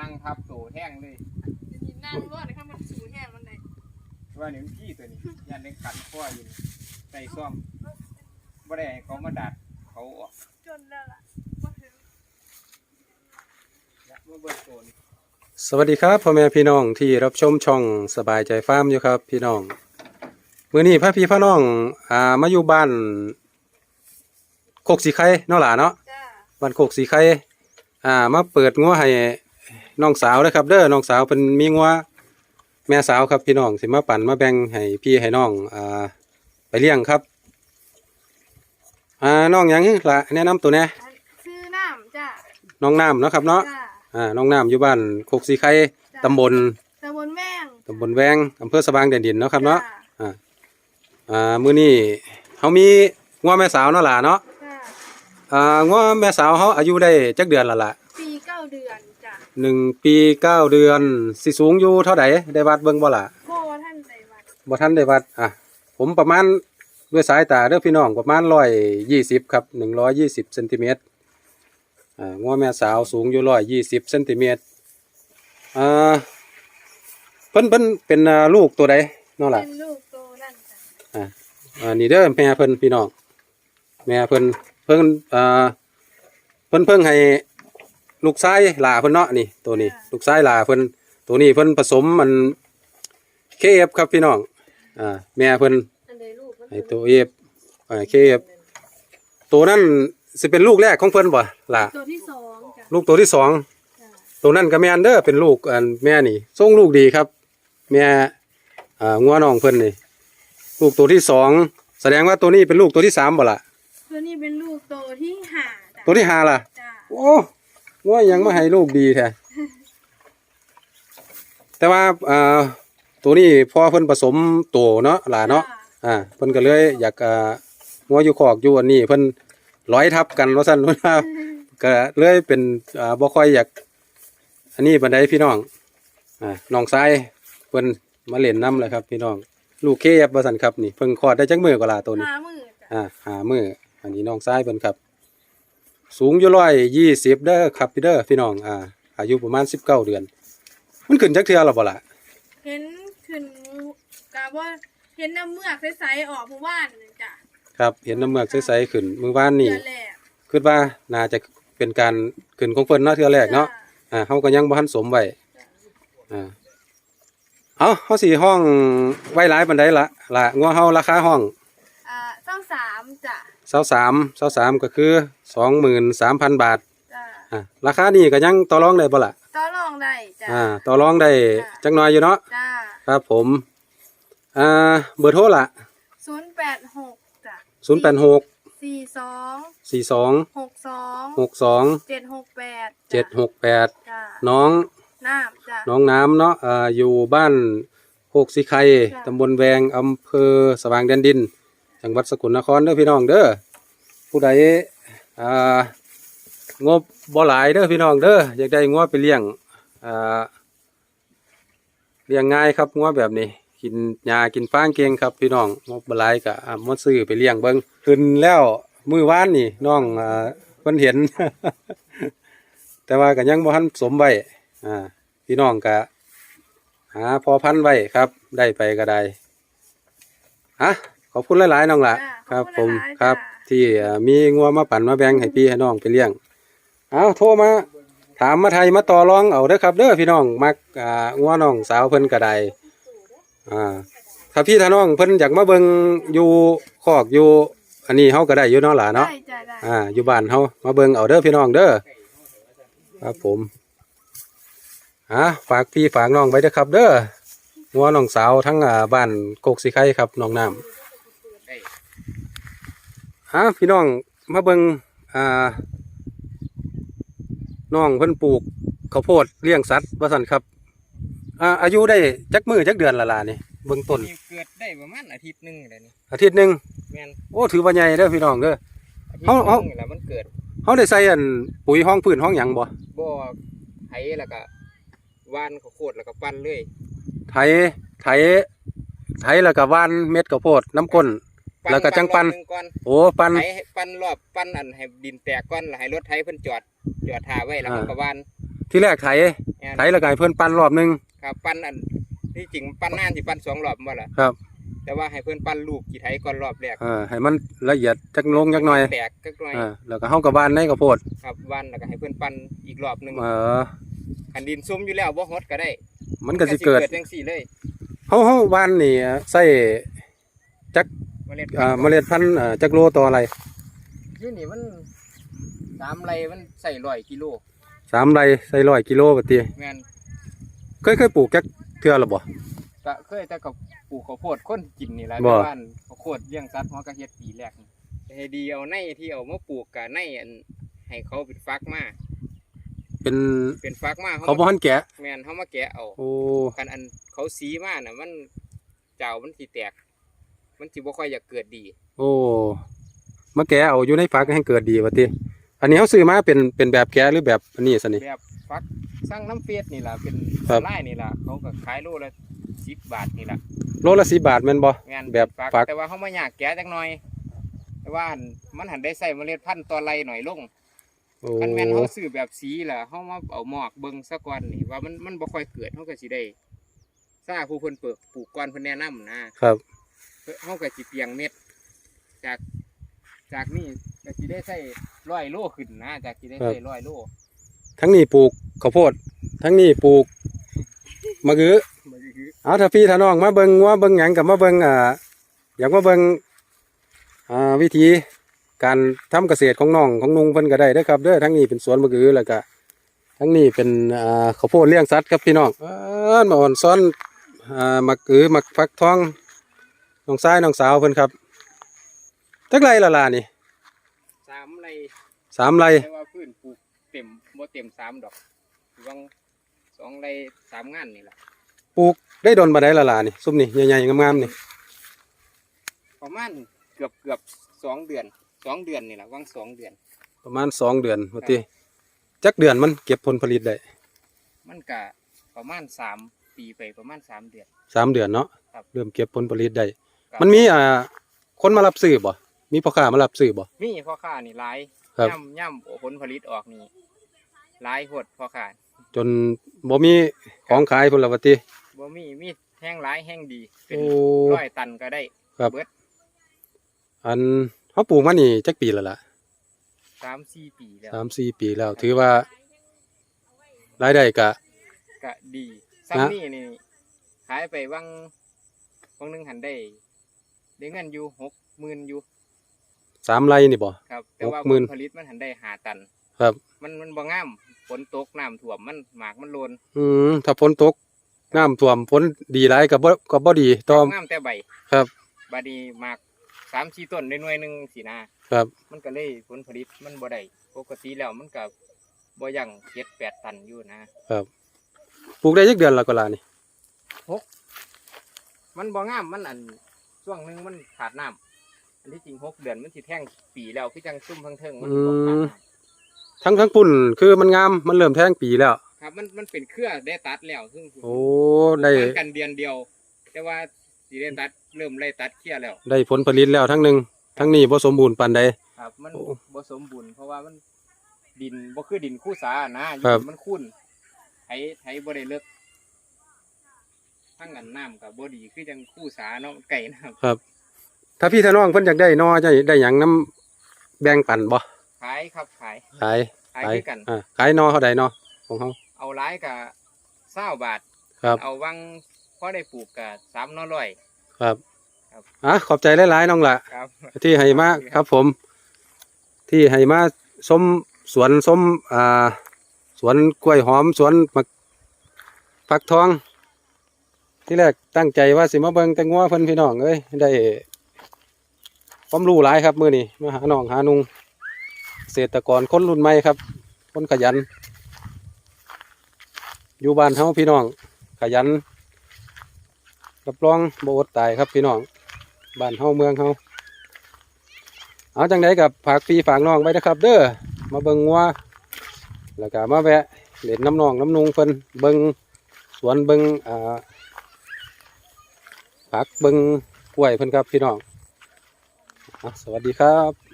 นั่งทับโตแห้งเลยนี่นั่งรอดนะครับมันสูงแห้งมันไหนว่านี่มันพี่ตัวนี้ยันได้ขันข้ออยู่นี่ใส่ซ่อมบ่ได้ให้เขามาดัดเขาออกจนแล้วล่ะบ่ถึงอยากมาเบิดโตนี่สวัสดีครับพ่อแม่พี่น้องที่รับชมช่องสบายใจฟาร์มอยู่ครับ พี่น้องมื้อนี้พระพี่พ่อน้องอ่ามาอยู่บ้านโคกสีไข่เนาะหล่ะเนาะจ้าบ้านโคกสีไข่อ่ามาเปิดงัวให้ น้องสาวนะครับ เด้อน้องสาวเป็นมีงัวแม่สาวครับพี่น้องสิมาปั่นมาแบ่งให้พี่ให้น้องอ่าไปเลี้ยงครับอ่าน้องหยังล่ะแนะนำตัวแหน่อันชื่อน้ำจ้าน้องน้ำเนาะครับเนาะจ้าอ่าน้องน้ำอยู่บ้านโคกสีไข่จ้ะตำบลตำบลแม่งตำบลแวงอำเภอสว่างแดนดินเนาะครับเนาะจ้อ่าอ่ามื้อนี้เฮามีงัวแม่สาวเนาะล่ะเนาะจ้าอ่างัวแม่สาวเฮาอายุได้จักเดือนและล่ะ ปีเก้าเดือนจ้า หนึ่งปีเก้าเดือน สิสูงอยู่เท่าใดได้วัดเบิ่งบ่ล่ะพ่อท่านใส่วัดบ่ทันได้วัดอะผมประมาณด้วยสายตาเด้อพี่น้องประมาณ120ครับ120เซนติเมตรอ่างัวแม่สาวสูงอยู่120เซนติเมตรอ่าเพิ่นเพิ่นเป็นอ่าลูกตัวใดเนาะล่ะ เป็นลูกโตนั่นจ้าอ่าอันนี้เด้อแม่เพิ่นพี่น้องแม่เพิ่นเพิ่นอ่าเพิ่นเพิ่งให้ ลูกชายหลาเพิ่นเนาะนี่ตัวนี้ ลูกชายหลาเพิ่นตัวนี้เพิ่นผสมมันเคฟครับพี่น้องอ่าแม่เพิ่นอันใดลูกมันให้ตัวเอฟอ่าเคฟตัวนั้นสิเป็นลูกแรกของเพิ่นบ่ล่ะตัวที่สองจ้าลูกตัวที่สองจ้าตัวนั้นก็แม่นเด้อเป็นลูกอันแม่นี่ส่งลูกดีครับ แม่อ่างัวน้องเพิ่นนี่ลูกตัวที่สองแสดงว่าตัวนี้เป็นลูกตัวที่สามบ่ล่ะตัวนี้เป็นลูกโตที่ห้าจ้าตัวที่ห้าล่ะจ้าโอ้ งัวยังมาให้ลูกดีแท้แต่ว่าอ่าตัวนี้พอเพิ่นผสมตัวเนาะหล่ะเนาะจ้อ่าเพิ่นก็เลยอยากอ่างัวอยู่คอกอยู่อันนี้เพิ่นร้อยทับกันว่าซั่นว่าก็เลยเป็นอ่าบ่ค่อยอยากอันนี้บันไดพี่น้องอ่าน้องชายเพิ่นมาเล่นน้ำเลยครับ พี่น้อง ลูกเคฟว่าซั่นครับนี่เพิ่งคลอดได้จักมือกว่าลาตัวนี้ห้ามือจ้าอ่าหามืออันนี้น้องชายเพิ่นครับ สูงอยู่ร้อยยี่สิบเด้อครับพี่เด้อพี่น้องอ่าอายุประมาณสิบเก้าเดือน มันขึ้นจักเทื่อแล้วบ่ล่ะเห็นขึ้นกะว่าเห็นน้ำเมือกใสๆออกเมื่อวานนี่จ้าครับ เห็นน้ำเมือกใสๆขึ้นมื้อวานนี่เดือนแรกคิดว่าน่าจะเป็นการขึ้นของเพิ่นเนาะเทื่อแรกเนาะอ่าเฮาก็ยังบ่ทันสมไว้อ่าเอาเฮาสิห้องไว้หลายปานใดละละงัวเฮาราคาห้องอ่าเจ้าสาม จ้ะ23 23ก็คือ23,000บาทจ้ะอ่าราคานี้ก็ยังต่อรองได้บ่ล่ะต่อรองได้จ้ะอ่าต่อรองได้จักหน่อยอยู่เนาะจ้ะครับผมอ่าเบอร์โทรละศูนย์แปดหกจ้ะ086สี่สอง42หกสอง62เจ็ดหกแปด768จ้ะน้องน้ำจ้ะน้องน้ำเนาะอ่าอยู่บ้านโคกสีไข่จ้ะ ตำบลแวงอำเภอสว่างแดนดิน จังหวัดสกลนครเด้อพี่น้องเด้อผู้ใดอ่างบบ่หลายเด้อพี่น้องเด้ออยากได้งัวไปเลี้ยงอ่าเลี้ยงง่ายครับงัวแบบนี้ กินหญ้ากินฟางเก่งครับพี่น้องงบบ่หลายก็มาซื้อไปเลี้ยงเบิ่งขึ้นแล้วมื้อวานนี่น้องอ่าเพิ่นเห็น แต่ว่าก็ยังบ่ทันสมไว้อ่าพี่น้องก็หาพอพันไว้ครับ ได้ไปก็ได้ฮะ ขอบคุณหลายๆน้องละจ้ะครับ ขผอมณหลายๆครับ จ้ะ ที่เอ่อมีงัวมาปั่นมาแบ่งให้พี่ให้น้องไปเลี้ยงเอาโทรมา ถามมาไทยมาต่อรองเอาเด้อครับเด้อพี่น้องมักอ่างัวน้องสาวเพิ่นก็ได้อ่าถ้าพี่ถ้าน้องเพิ่นอยากมาเบิ่งอยู่คอกอยู่ อันนี้เฮาก็ได้อยู่เนาะหล่ะเนาะ ได้จ้ะได้ อ่าอยู่บ้านเฮามาเบิ่งเอาเด้อพี่น้องเด้อครับผมอะฝากพี่ฝากน้องไว้เด้อครับ เด้องัวน้องสาวทั้งอ่าบ้านโกกสีไข่ครับน้องน้ำได้ อะพี่น้องมาเบิ่งอ่าน้องเพิ่นปลูกข้าวโพดเลี้ยงสัตว์ว่าซั่นครับอ่าอายุได้จักมือจักเดือนละล่ะนี่เบิ่งต้นนี่เกิดได้ประมาณอาทิตย์หนึงเลยนี่อาทิตย์หนึงแม่นโอ้ถือว่าใหญ่เด้อพี่น้องเด้อ อาทิตย์เอ้าหเอ้านึงแล้วมันเกิดเฮาได้ใส่อันปุ๋ยห้องพื้นห้องหยังบ่บ่อไถแล้วก็หว่านข้าวโพดแล้วก็ปั้นเลยไถไถไถแล้วก็หว่านเม็ดข้าวโพดน้ำก้น แล้วก็จังปั้นรอบหนึ่ก่อนโอ้ปัน ไถให้ปั้นรอบปั้นอันให้ดินแตกก่อนแล้วให้รถไถเพิ่นจอดจอดท่าไว้แล้วอ่ามันก็หว่านที่แรกไถแม่นม่นไถแล้วก็ให้เพิ่นปั่นรอบหนึง ครับปั้นอันที่จริงปั้นนานสิปั้นสองรอบบ่ล่ะครับ แต่ว่าให้เพิ่นปั้นลูกกี่ไถก่อนรอบแรกเออให้มันละเอียดจักลงจักหน่อยแตกจักหน่อยเออแล้วก็เฮาก็บ้านในข้าวโพดครับวันแล้วก็ให้เพิ่นปั้นอีกรอบหนึงเออคันดินซุ่มอยู่แล้วบ่ฮดก็ได้มันก็สิเกิดจังซี่เลย เฮาเฮาบ้านนี่ใส่จักเม ล็ดอ่าเมล็ดพันธุ์อ่าจักโลต่ออะไรอยู่นี่มันสามไรมันใส่ร้อยกิโลสามไรใส่ร้อยกิโลบัดนี้แม่นเคยเคยปลูกจักเทื่อแล้วบ่ ก็เคยแต่กับปลูกข้าวโพดคนกินนี่แหละบ่แต่บ้านข้าวโพดเลี้ยงสัตว์หัวกระเฮ็ดปีแรกนี่ให้ดีเอาในที่เอามาปลูกกับในอันให้เขาเป็นฟักมาเป็นเป็นฟักมาเขาบ่มาทันแกะ แม่นเขามาแกะเอา โอ้ คันอันเขาสีมาน่ะมันเจ้ามันสิแตก มันสิบ่ค่อยอยากเกิดดี โอ้มาแกะเอาอยู่ในฝักให้เกิดดีบัดนี้อันนี้เฮาซื้อมาเป็นเป็นแบบแกะหรือแบบอันนี้ซะนี่แบบฟักสร้างน้ำเฟียดนี่ล่ะเป็นครับไล่นี่ล่ะเขาก็ขายโลละสิบบาทนี่ล่ะโลละ10บาทแม่นบ่งานแบบฟักฟักแต่ว่าเขามาอยากแกะจักหน่อย แต่ว่ามันหันได้ใส่เมล็ดพันธุ์ตัวไรหน่อยลงโอ้คันแม่นเขาซื้อแบบสีล่ะเขามาเอาหมอกเบิ่งซะก่อนนี่ว่ามันมันบ่ค่อยเกิดเขาก็สิได้ซาผู้เพิ่นเปิดปลูกก่อนเพิ่นแนะนำนะครับ เขาก็สิเปียงเม็ด จากจากนี่ก็สิได้ใส่ร้อยโลขึ้นนะจากสิได้ใส่ร้อยโลทั้งนี้ปลูกข้าวโพด ทั้งนี้ปลูกมะกือมันก็คือเอาถ้าพี่ถ้าน้องมาเบิ่งว่าเบิ่งหยังกับมาเบิ่งอ่าอยากมาเบิ่งอ่าวิธีการทำเกษตรของน้องของนุงเพิ่นก็ได้เด้อครับเด้อทั้งนี้เป็นสวนมะกือแล้วก็ทั้งนี้เป็นอ่าข้าวโพดเลี้ยงสัตว์ครับพี่น้องเออมาอ่อนซ้อนอ่ามะกือมะฟักทอง น้องชายน้องสาวเพิ่นครับจักไรละล่ะนี่สามไรสามไรแต่ว่าพื้นปลูกเต็มบ่เต็มสามดอกวางสองไรสามงานนี่แหละปลูกได้ดนมาได้ละล่ะนี่ซุ่มนี่ใหญ่ๆงามๆนี่ประมาณเกือบเกือบสองเดือนสองเดือนนี่แหละวางสองเดือน ประมาณสองเดือนว่าติจักเดือนมันเก็บผลผลิตได้มันก็ประมาณสามปีไปประมาณสามเดือนสามเดือนเนาะครับเริ่มเก็บผลผลิตได้ก็ มันมีอ่าคนมารับซื้อบ่มีพ่อค้ามารับซื้อบ่ มีพ่อค้านี่หลายครับ ย่ำย่ำโอ้ผลผลิตออกนี่หลายหดพ่อค้าจนบ่มีของขายพุ่นละว่าติ บ่มีมีแห้งหลายแห้งดี เป็นโอ้ร้อยตันก็ได้ครับ เบิดอันเฮาปลูกมานี่จักปีแล้วล่ะสามสี่ปีแล้วสามสี่ปีแล้ว ถือว่ารายได้ก็ ก็ดีฮะซ้ำนี่นี่ขายไปวังวังหนึงหันได้ ได้เงินอยู่หกหมื่นอยู่สามไร่นี่บ่ ครับ แต่ว่าหกหมื่ผนลผลิตมันหันได้หาตัน ครับ มันมันบ่งามฝนตกน้ำท่วมมันหมากมันโลนอืมถ้าฝนตกน้ำท่วมฝนดีหลายก็บ่ก็บ่ดีต่อ งามแต่ใบครับ บาดนีหมากสามสี่ต้นในหน่วยหนึ่งสีนา ครับ มันก็เลยผลผลิตมันบ่ได้ปกติแล้วมันก็บ่อยังเจ็ดแปดตันอยู่นะครับปลูกได้จักเดือนและก็ล่ะนี่มันบ่งามมันอัน ช่วงหนึงมันขาดน้ำอันที่จริงหกเดือนมันสิแท่งปีแล้วพี่จังซุ่มทั้งเทิงมันบ่ขาดน้ำ ทั้งทั้งปุ่นคือมันงามมันเริ่มแทงปีแล้ว ครับมันมันเป็นเครือได้ตัดแล้วซึ่งโอ้ได้ห่างกันเดือนเดียว แต่ว่าสีได้ตัดเริ่มไล่ตัดเครือแล้ว ได้ผลผลิตแล้วทั้งหนึ่งทั้งนี้บ่สมบูรณ์ปานใด ครับ มันโอ้บ่สมบูรณ์เพราะว่ามันดินบ่คือดินคู่สานะอครับยู่มันคุ้นไถไถบ่ได้เลิก ทั้งกันน้ำกับบ่ดีคือจังคู่สาเนาะไก่น้ครับ ถ้าพี่ถ้าน้องเพิ่นอยากได้นอจะได้หยังน้ำแบ่งปันบ่ำขายครับขาย ขายขายคือกัน อ่าขายนอเท่าใดนอของเฮาเอาหลายกับเศร้าบาท ครับ เอาวังพอได้ปลูกกับสามน้อยร้อย ครับครับอะขอบใจหลายๆน้องละครับ ที่ให้มาครับผม ที่ให้มาชมสวนชมอ่าสวนกล้วยหอมสวนมะฟักทอง ที่แรกตั้งใจว่าสิมาเบิ่งแต่งัวเพิ่นพี่น้องเอ้ยได้ความรู้หลายครับมื้อนี้มาหาน้องหานุงเกษตรกรคนรุ่นใหม่ครับ คนขยัน อยู่บ้านเฮาพี่น้อง ขยันรับรองโบอดตายครับพี่น้องบ้านเฮาเมืองเฮาเอาจังไดกับฝากพี่ฝากน้องไว้นะครับ เด้อมาเบิงงัวแล้วก็มาแวะเล่นน้ำนองน้ำนุงเพิ่นเบิงสวนเบิงอ่า ผักเบิงกล้วยเพื่อนครับพี่น้องสวัสดีครับ